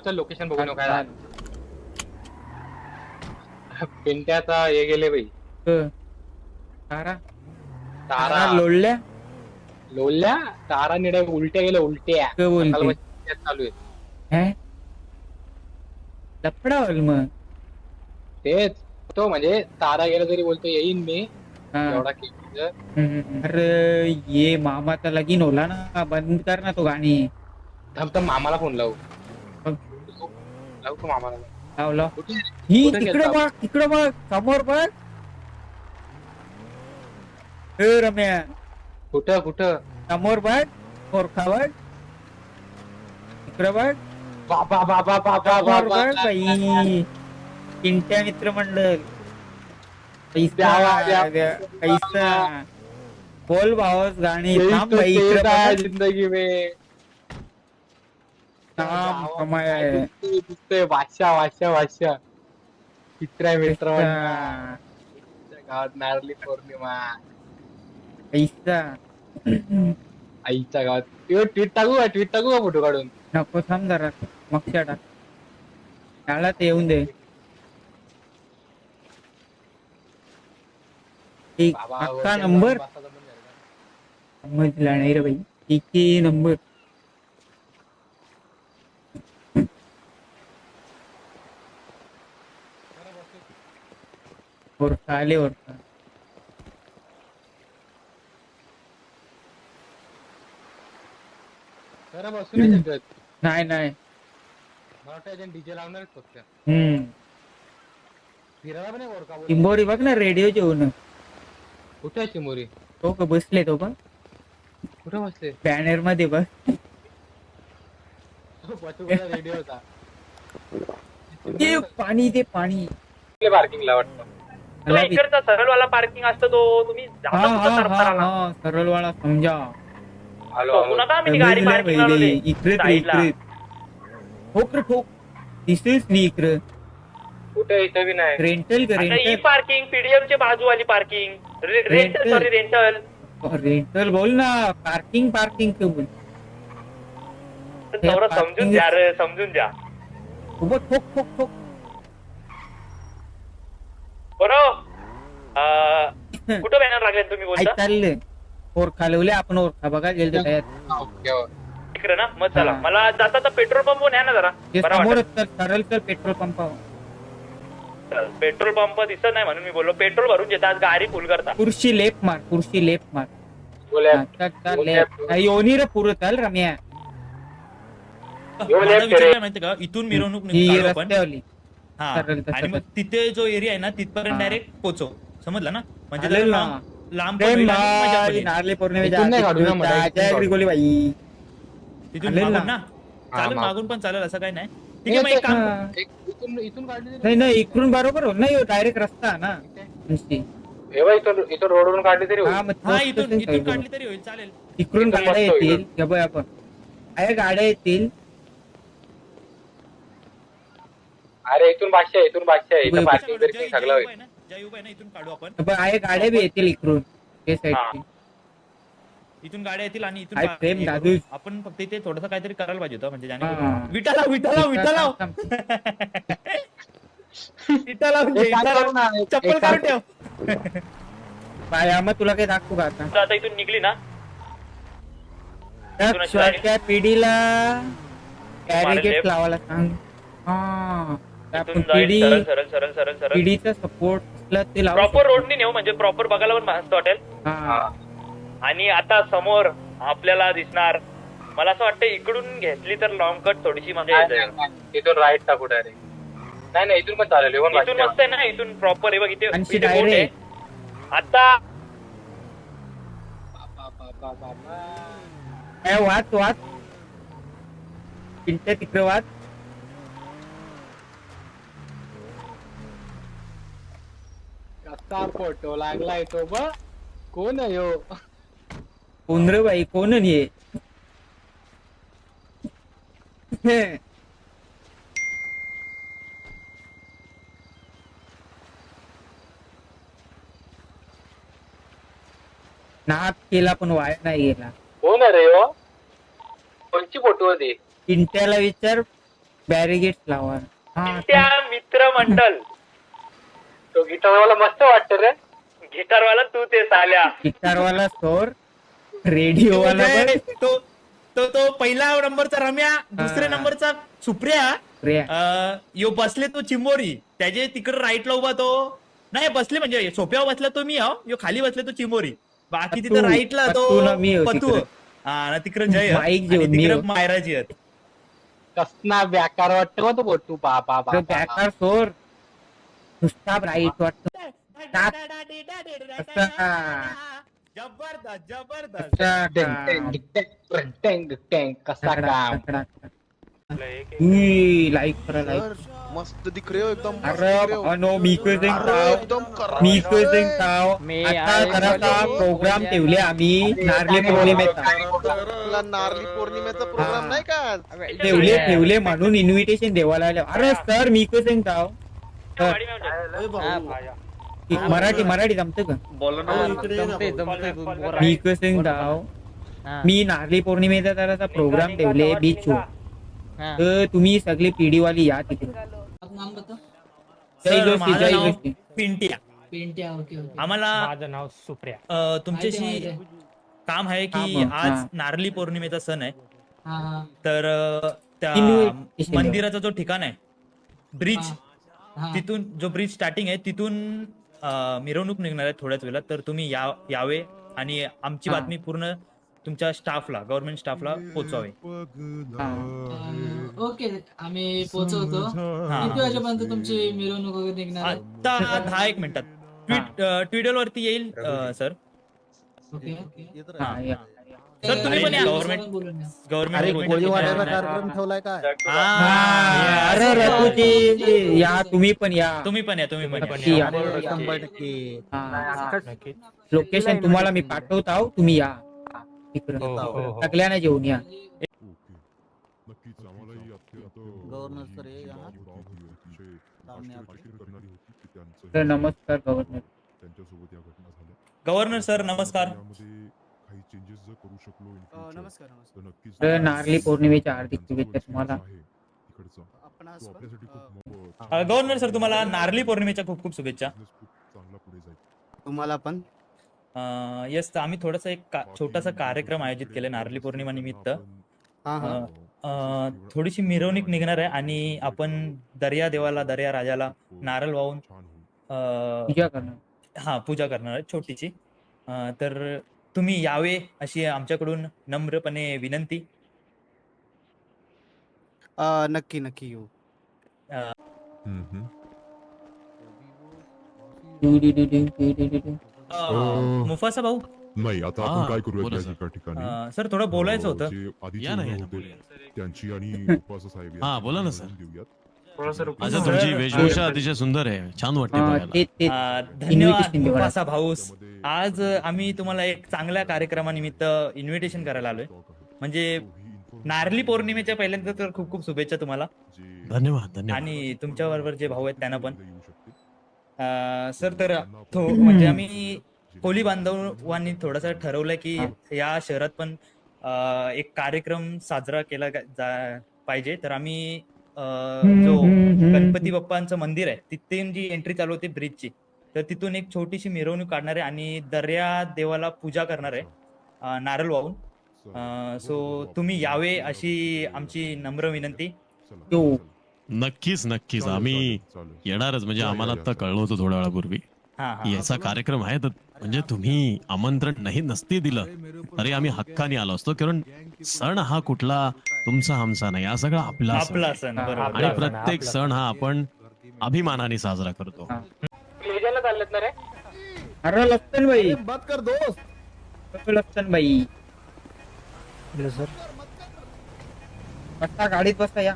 चल लोकेशन येऊ काय पिंट्याचा हे गेले बाई. तारा. तारा. तारा लोळल्या? लोल्या तारा निड्या उलट्या गेल्या उलट्या. चालू आहे. हे? लफडा होईल मग. तेच. तो म्हणजे तारा गेला तरी बोलतो येईन मी. अरे ये मामाचा लगीन होला ना. बंद कर ना तो गाणी. थांब मामाला फोन लावू. बघ. लावू का मामाला? लाव लाव कुठे ही कुठे तिकडे गेलता? बघ तिकडे बघ समोर बघ. ए रम्या. कुठं कुठं? समोर बघ मोरखा बघ. तिकडे बघ बाबा बाबा बाबा समोर बाबा बघ बाई. चिंट्या मित्रमंडळ द्यावा, पैसा बोल भावस गाणी थांब बाई इकडे तेरा है बघ. जिंदगी में. थांब कमाय दिसतोय, दिसतोय. बादशाह बादशाह बादशाह मित्र मित्र गावात नारळी पौर्णिमा. पैसा आईच्या गावात. ट्विट टाकू का? ट्विट टाकू का फोटो काढून? नको थांब जरा. मग टाक शाळा ते येऊन दे. एक अख्खा नंबर. समजला नाही रे बाई. किती नंबर. ओरखा आले ओरखा खरं बसू नाही नाही नाही. मला वाटतं डीजे लावणार फक्त. हम्म. फिरायला पण बोल. चिंबोरी बघ ना रेडिओ जेवण कुठे आहे चिमोरी तो का बसले तो बघ कुठे बसले? बॅनरमध्ये बघ रेडिओ होता ते पाणी ते पाणी. पार्किंगला वाटतं. बी- इकडचा सरळवाला पार्किंग असतो तो तुम्ही हा हा हा? हा समजा. मी गाडी पार्किंग इकडे. इकडे ठोक रे ठोक. दिसेच नाही इकडे. कुठे इथं बी नाही. रेंटल का पार्किंग पीडीएम ची बाजूवाली parking rental Rental. Sorry rental rental बोल ना. पार्किंग पार्किंग के बोल. थोडं समजून द्या रे समजून द्या. उभं ठोक ठोक ठोक. बरोबर कुठं बॅनर लागले तुम्ही बोलता? चाललंय ओरखा लावले आपण ओरखा बघा गेल ना मग चला. हा. मला जाता तर पेट्रोल पंप न्या ना जरा. ते बरं तर सरळ तर पेट्रोल पंप पेट्रोल पंप दिसत नाही म्हणून मी बोललो. पेट्रोल भरून घेता आज गाडी फुल करता. कुर्सी लेफ्ट मार कुर्सी लेफ्ट मार. हा, चल, चल, left. हा, योनी रे पुरं चाल रम्या. का इथून मिरवणूक ही काढू आपण. रस्त्यावली. हा आणि मग. तिथे जो एरिया आहे ना हा. तिथपर्यंत डायरेक्ट पोचव समजलं ना म्हणजे चालेल ना. लांब लांब पण प्रेम होईल आणि मजा पण भाई येईल. नारळे पौर्णिमेच्या इथून नाही हार्दिक काढू ना, मला शुभेच्छा. इथून जय काढू. ग्रिगोली बाई तिथून चालेल मागून ना. ना चालेल मागून. मागून पण चालेल असं काही नाही ठीक आहे मग नाही, एक काम हा. एक- इथून इथून काढली तरी- नाही नाही इकडून बरोबर हो नाही डायरेक्ट रस्ता ना तुमची. हे बघ, इथून इथून रोडवरून काढली तरी हा. मग हा इथून इथून काढली. तरी होईल चालेल इकडून इथून गाड्या मस्त होईल. येतील बघ आपण आहे गाड्या येतील अरे इथून बादशाह आहे, इथून बादशाह आहे. इथं. पार्किंग बिर्किंग सगळं होईल. आहे ना जय उभा आहे ना इथून काढू आपण. हे आहे गाड्या बी येतील इकडून ते साईडची इथून गाड्या येतील आणि इथून प्रेम हे करू. आपण फक्त इथे थोडस काहीतरी करायला पाहिजे होतं म्हणजे हा. विटाला विटाला विटाला विटाला. म्हणजे एक काम विटाला. करू ना, एक- चप्पल एक काम- काढून ठेव. बाया मग तुला काही दाखवू का आता? आता इथून निघली ना? त्या पिढीला कॅरिगेट left. लावायला सांग. हा. आपण पिढी सरळ सरळ सरळ सरळ सरळ. पिढीचा सपोर्ट ते लावू प्रॉपर. रोडनी नेऊ म्हणजे प्रॉपर बघायला पण मस्त वाटेल. हा. हा. आणि आता समोर आपल्याला दिसणार. मला असं वाटतं इकडून घेतली तर लॉंग कट थोडीशी मजा येते. इथून राईट टाकू डायरेक्ट नाही नाही इथून पण चालेल इथून मस्त आहे ना इथून प्रॉपर आहे बघ इथे आणि इथे boat आहे. डायरेक्ट आता वाच वाच. पिंट्या तिकडे वाच. कसा फोटो लागलाय तो ब कोण आहे हो? कोण रे बाई कोण ये नाप केला पण वाया नाही गेला. कोण आहे रे हो? कोणची फोटो होती चिंट्याला विचार बॅरिगेट लावा. हा. त्या मित्रमंडळ तो गिटारवाला मस्त वाटत रे. गिटारवाला तू ते साल्या. गिटारवाला सोर रेडिओवाला पण तो तो तो पहिला नंबरचा रम्या दुसऱ्या. नंबरचा सुप्रिया. रे अं, यो बसले तो चिंबोरी. त्याचे तिकडे राईटला उभा तो. नाही बसले म्हणजे सोप्यावर बसला तो मी हा. यो खाली बसले तो चिंबोरी. बाकी तिथं पत्तू. राईटला तो पत्तू ना मी हो पत्तू तिकडे. हा ना तिकडे जय. माईक आणि घेऊन मी तिकडे हो. मायराजी आहेत. कसना बेकार वाटत तो फोटो बाबा तो बॅकार सोर. नुसता ब्राईट वाटतो जबरदस्त जबरदस्त कसा काम लाईक करा लाईक सर मस्त दिख रहे हो एकदम अरे हो. अनो मी एकदम. मी आता जरासा. प्रोग्राम ठेवले आम्ही नारली पौर्णिमेचा नारळी पौर्णिमेचा प्रोग्राम. नाही का? ठेवले ठेवले म्हणून इन्व्हिटेशन देवाला आले अरे सर मी ताव सर, मराठी मराठी जमतं का? मी सिंग ताव मी नारली पौर्णिमेचा जरासा प्रोग्राम ठेवले बीच तर तुम्ही सगळे पिढीवाली या तिकडे Jai Jai Joshi. Pintya. Pentya okay okay. आम्हाला माझं नाव सुप्रिया. तुमच्याशी. काम आहे हा, की आज हा. नारली पौर्णिमेचा सण आहे. हा हा. तर त्या मंदिराचा जो ठिकाण आहे ब्रिज हा. तिथून जो ब्रिज स्टार्टिंग आहे तिथून अ, मिरवणूक निघणार आहे थोड्याच वेळात तर तुम्ही या यावे आणि आमची हा. बातमी पूर्ण तुमच्या स्टाफला गव्हर्नमेंट स्टाफला पोहोचवावे. अं, ओके आम्ही पोहोचवतो हा. किती वाजेपर्यंत तुमची मिरवणूक वगैरे निघणार आहे? आता दहा एक मिनिटात ट्विट ट्विटर वरती येईल सर ओके ओके हा, या. सर तुम्ही पण या. अरे, गव्हर्नमेंट बोलून या. गव्हर्नमेंट अरे रघुजी या तुम्ही पण या. तुम्ही पण या तुम्ही पण नक्की या या हा. लोकेशन तुम्हाला मी पाठवत आहो तुम्ही या. इकडं. सगळ्यांना जेवून या नक्कीच आम्हालाही अत्यंत गव्हर्नर सर हे या. अतिशय सामने आले. आश्चर्यचकित करणारी होती की त्यांचं तर नमस्कार गव्हर्नर. त्यांच्यासोबत या घटना झाल्या गव्हर्नर सर नमस्कार. यामध्ये करू शकलो नारली पौर्णिमेच्या हार्दिक शुभेच्छा तुम्हाला. दोन मिनिट सर तुम्हाला नारली पौर्णिमेच्या खूप खूप शुभेच्छा. तुम्हाला पण. येस तर आम्ही थोडस एक छोटासा कार्यक्रम आयोजित केला नारली पौर्णिमा निमित्त थोडीशी मिरवणूक निघणार आहे आणि आपण दर्या देवाला दर्या राजाला नारळ वाहून हा पूजा करणार आहे छोटीची तर तुम्ही यावे अशी आमच्याकडून नम्रपणे विनंती. नक्की नक्की येऊ. मुफासा भाऊ? नाही आता आपण काय करूया त्या सर. एका ठिकाणी? सर थोडं बोलायचं होतं. या ना त्यांची आणि उपवासा साहेब हा, बोला ना, सर. देऊयात. अच्छा तुमची वेशभूषा अतिशय सुंदर आहे. छान वाटते हा, बघायला. धन्यवाद. Invitation भाऊस आज आम्ही तुम्हाला एक चांगल्या कार्यक्रमानिमित्त इन्व्हिटेशन करायला आलोय. म्हणजे नारली पौर्णिमेच्या पहिल्यांदा तर खूप खूप शुभेच्छा तुम्हाला. धन्यवाद धन्यवाद. आणि तुमच्या बरोबर जे भाऊ आहेत त्यांना पण. सर तर थो म्हणजे आम्ही कोली बांधवांनी थोडंसं ठरवलं की या शहरात पण अं, एक कार्यक्रम साजरा केला गा- जा- पाहिजे. तर आम्ही जो गणपती बाप्पांचं मंदिर आहे तिथून जी एंट्री चालू होती ब्रिजची तर तिथून एक छोटीशी मिरवणूक काढणार आहे आणि दर्या देवाला पूजा करणार आहे नारळ वाहून. सो तुम्ही यावे अशी आमची नम्र विनंती. नक्कीच नक्कीच. आम्ही. येणारच म्हणजे आम्हाला आता. कळलं होतं थोड्या वेळापूर्वी हा हा. याचा कार्यक्रम आहे तर म्हणजे तुम्ही आमंत्रण नाही नसते दिलं तरी आम्ही हक्काने आलो असतो. कारण सण हा कुठला तुमचा आमचा नाही हा सगळा आपला सण आपला आहे. सण हा, बरोबर. आणि प्रत्येक सण हा आपण अभिमानाने साजरा करतो. प्लेजरला चाललेत ना रे? अरे लक्षण बाई बात कर दोस्त. लक्षण बाई बसा गाडीत बसा या.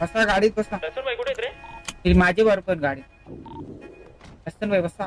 बसा गाडीत बसा भाई कुठे आहेत रे? ही माझी पण गाडी. लक्षण बाई बसा.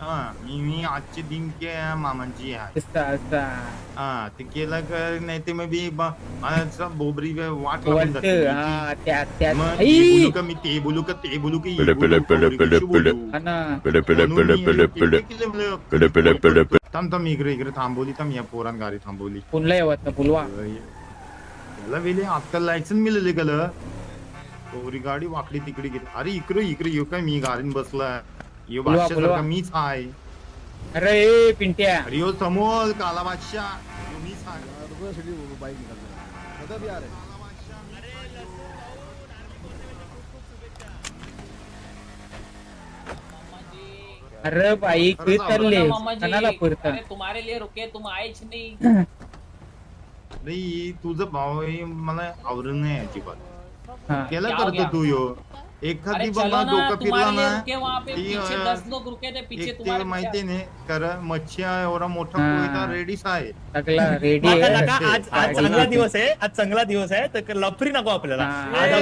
हा मी मी आजचे दिन के मामांची आहे हा ते केलं का नाही ते मग मी ब- मला असं बोबरी वाट लागून वाटत जाते. हा त्या त्या मग आई! हे बोलू का मी ते बोलू का ते बोलू की हे पिले, पिले, बोलू, पिले, बोबरी पिले, कशी पिले. बोलू? हा ना पिले पिले म्हणून पिले मी पिले पिले केलं म्हणलं. पिले पिले पिले पिले थांब थांब इकडे इकडे थांबवली थांब या पोरान गाडी थांबवली कोणला येवत ना बोलवा त्याला वेळी आता लायसन मिळाले का पोरी गाडी वाकडी तिकडे गेली अरे इकडे इकडे येऊ काय मी गाडीन बसला यो बोलवा, बादशाह बोलवा. सारखा मीच आहे अरे ए पिंट्या. अरे यो समोर काला बादशाह. यो मीच आहे अरे बाई खरंच कणाला पुरता. अरे तुम्हारे लिए रुके तुम आए च नहीं. नाही तुझं भाव हे मला आवडत नाही अजिबात हा. केला करतो? तू यो? अरे एखादी चलो बाबा ना डोकं फिरला तुम्हारे लिए ना रुके वहाँ पे ती, पीछे अं, दस लोग रुके थे पीछे एक ते तुम्हारे माहिती नाही कर मच्छी आहे एवढा मोठा हा. कोयता रेडीच आहे रेडी आहे आज आज चांगला दिवस आहे आज चांगला दिवस आहे तर लफरी नको आपल्याला हा. आज ए. अरे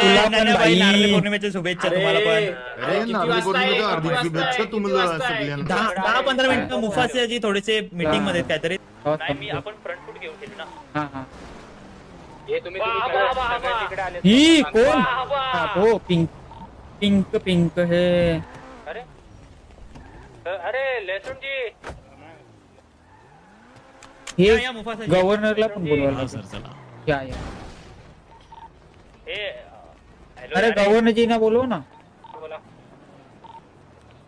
तुला पण बाई. नारळी पौर्णिमेच्या शुभेच्छा तुम्हाला पण अरे नारळी पौर्णिमेच्या हार्दिक शुभेच्छा तुम्हाला सगळ्यांना दहा दहा पंधरा मिनिटं थोडेसे मीटिंगमध्ये आहेत काहीतरी हो, नाही मी समजलं. आपण फ्रंट फूट घेऊन गेलो ना हा हा. ही। कोण वा, वा. हा, हो पिंक पिंक पिंक हे। अरे अरे लेसन जी। हे या, या, मुफासाजी. गव्हर्नरला पण बोलवायला हा, सर चला। या या हे हॅलो अरे गव्हर्नर जी ना बोलव ना। बोला।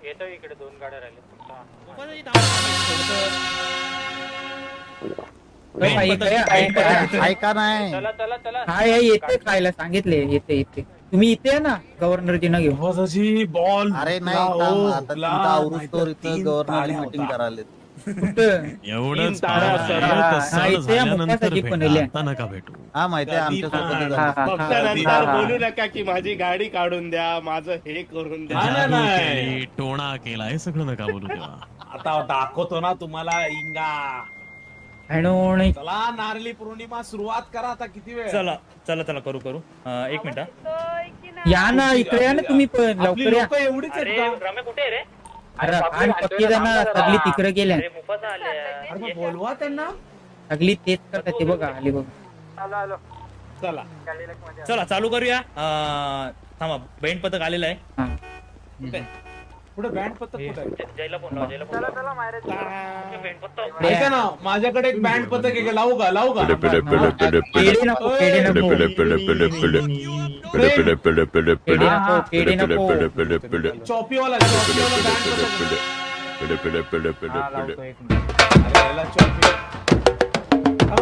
येतो इकडे दोन गाड्या राहिल्या. काय? ऐका नाही चला चला चला हा या येते खायला सांगितले येते येते तुम्ही इथे आहे ना गव्हर्नर जी ना घेऊन बॉल अरे नाही थांब, आता तुमचा आवृत्तोवर इथं गव्हर्नर मीटिंग करायला कुठं एवढंच तारा पाहिजे. असतात. तर हा, सण इथे या झाल्यानंतर मुक्कासाठी पण भेटा. येल्या. आता नका भेटू हा माहिती आहे आमच्या हा, हा. हा, नंतर हा, हा. बोलू नका की माझी गाडी काढून द्या माझं हे करून द्या जादू केली, टोणा केला हे सगळं नका बोलू तेव्हा आता दाखवतो ना तुम्हाला इंगा आणि चला नारळी पौर्णिमा सुरुवात करा आता किती वेळ? चला चला चला करू करू. अं, एक मिनिट या ना इकडे या ना तुम्ही पण आपली लवकर या. लोक एवढीच अरे आहेत का? रमे कुठे आहे रे? अरे आणि पक्की जण सगळी तिकडे गेल्या अरे मुफासा आले अरे मग बोलवा त्यांना. सगळी तेच करतात ते बघा आली बघा. चला. चला चालू करूया. अं, थांबा बँड पथक आलेलं आहे. हा. पुढे बँड पत्ता जयला फोन लाव जयला फोन लाव बँड पत्ता ऐका ना माझ्याकडे एक बँड पथक आहे लावू का लावू का चॉपीवाला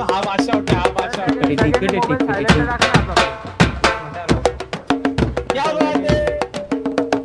हा भाषा होता हा भाषा होता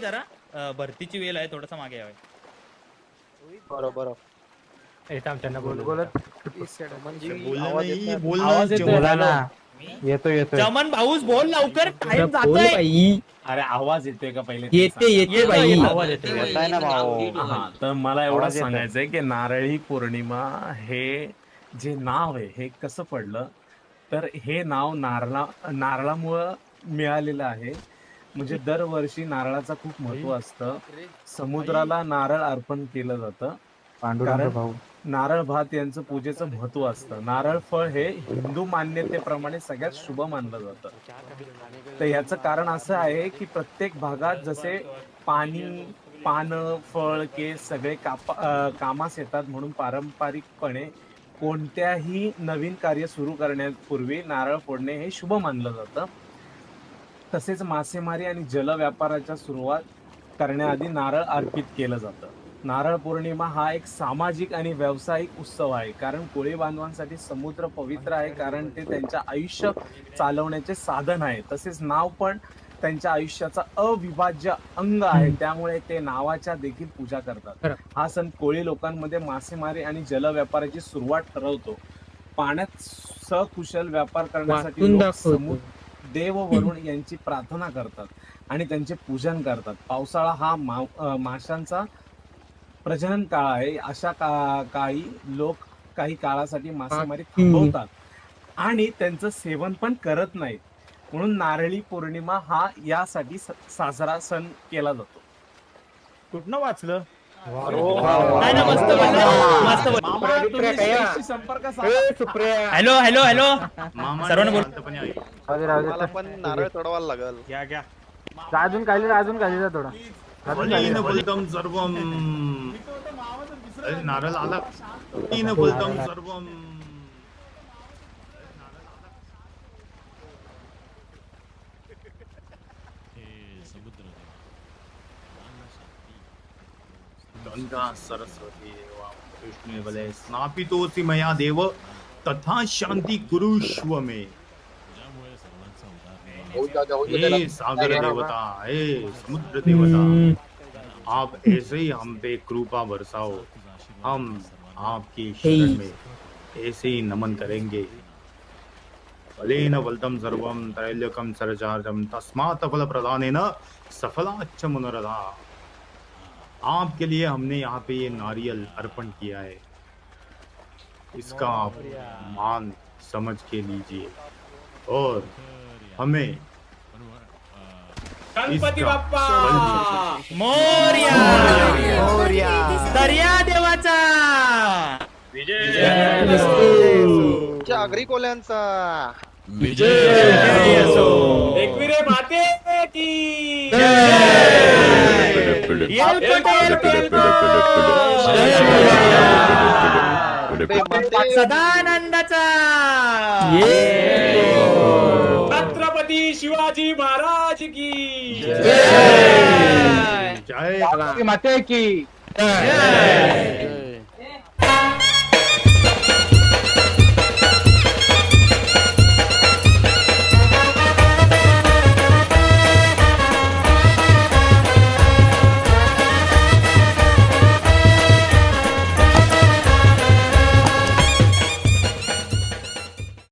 होळीची वेळ आहे थोडासा मागे यावे. बरोबर. चमन भाऊस बोल लवकर. टाइम बोल जातोय. अरे आवाज येतोय का पहिले? येते येते येतो, बाई. येतो. येताय ना भाऊ. हा तर मला एवढं आवाज येतोय. सांगायचंय की नारळी पौर्णिमा हे जे नाव आहे हे कसं पडलं? तर हे नाव नारळा नारळामुळं मिळालेलं आहे. म्हणजे दरवर्षी नारळाचं खूप महत्त्व असतं. समुद्राला नारळ अर्पण केलं जातं. कारण भाऊ. नारळ भात यांचं पूजेचं महत्त्व असतं. नारळ फळ हे हिंदू मान्यतेप्रमाणे सगळ्यात शुभ मानलं जातं. तर याचं कारण असं आहे की प्रत्येक भागात जसे पाणी पानं फळ केस सगळे कापा अं, कामास येतात म्हणून पारंपरिकपणे कोणत्याही नवीन कार्य सुरू करण्यापूर्वी नारळ फोडणे हे शुभ मानलं जातं. तसेच मासेमारी आणि जल व्यापाराच्या सुरुवात करण्याआधी नारळ अर्पित केलं जातं. नारळ पौर्णिमा हा एक सामाजिक आणि व्यावसायिक उत्सव आहे. कारण कोळी बांधवांसाठी समुद्र पवित्र आहे कारण ते त्यांच्या आयुष्य चालवण्याचे साधन आहे. तसेच नाव पण त्यांच्या आयुष्याचा अविभाज्य अंग आहे. त्यामुळे ते नावाच्या देखील पूजा करतात. हा सण कोळी लोकांमध्ये मासेमारी आणि जल व्यापाराची सुरुवात ठरवतो. पाण्यात सकुशल व्यापार करण्यासाठी देव वरुण यांची प्रार्थना करतात आणि त्यांचे पूजन करतात. पावसाळा हा मा माशांचा प्रजनन काळ आहे. अशा का काळी लोक काही काळासाठी मासेमारी. थांबवतात आणि त्यांचं सेवन पण करत नाहीत. म्हणून नारळी पौर्णिमा हा यासाठी साजरा सण केला जातो. कुठनं वाचलं? नाही ना मस्त बोलला. मस्त बोलला. संपर्क हॅलो हॅलो हॅलो. सर्वांना बोल. मला पण नारळ चढवायला लागल. घ्या घ्या. अजून काढली अजून काढली थोडा. अलीन बोलतम सर्वम अरे नारळ आला. बोलतम सर्वम गंगा सरस्वती विष्णु बले स्नापितोसी मया देव तथा शांती कुरुष्व में। हे सागर देवता हे समुद्र देवता। आप ऐसे ही हम पे कृपा बरसाओ। हम आपकी शरण में ऐसे ही नमन करेंगे। फलेन बलतम सर्वम त्रैल्यकम सरचार्जम तस्मात् फल प्रदानेन सफलाच्च मनोरथा आपके लिए हमने यहाँ पे ये नारियल अर्पण किया है। इसका आप मान समझ के लीजिए। और हमें गणपति बाप्पा। मोर्या। दर्या देवाचा। जागरी कोल्यांचा एकविरे माते की. सदानंदाचा. छत्रपती शिवाजी महाराज की. जय. माते की.